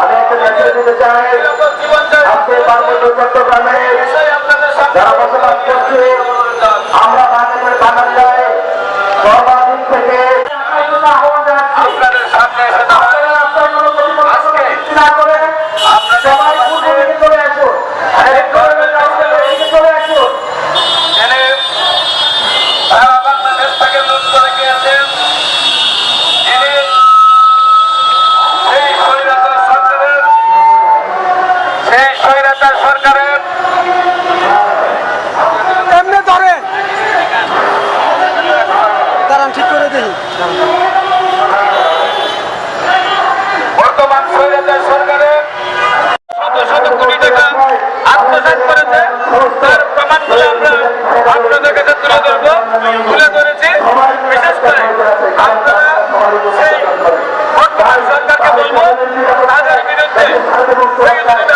আমি একটা মেসেজ দিতে চাই। আজকে পার্বত্য চট্টগ্রামে যারা বসবাস তাকে লুট করে গিয়েছেন যিনি সরকারের, সেই স্বৈরাচার সরকারের এমনি ধরে দাঁড়ান, ঠিক করে দিই Corinthians.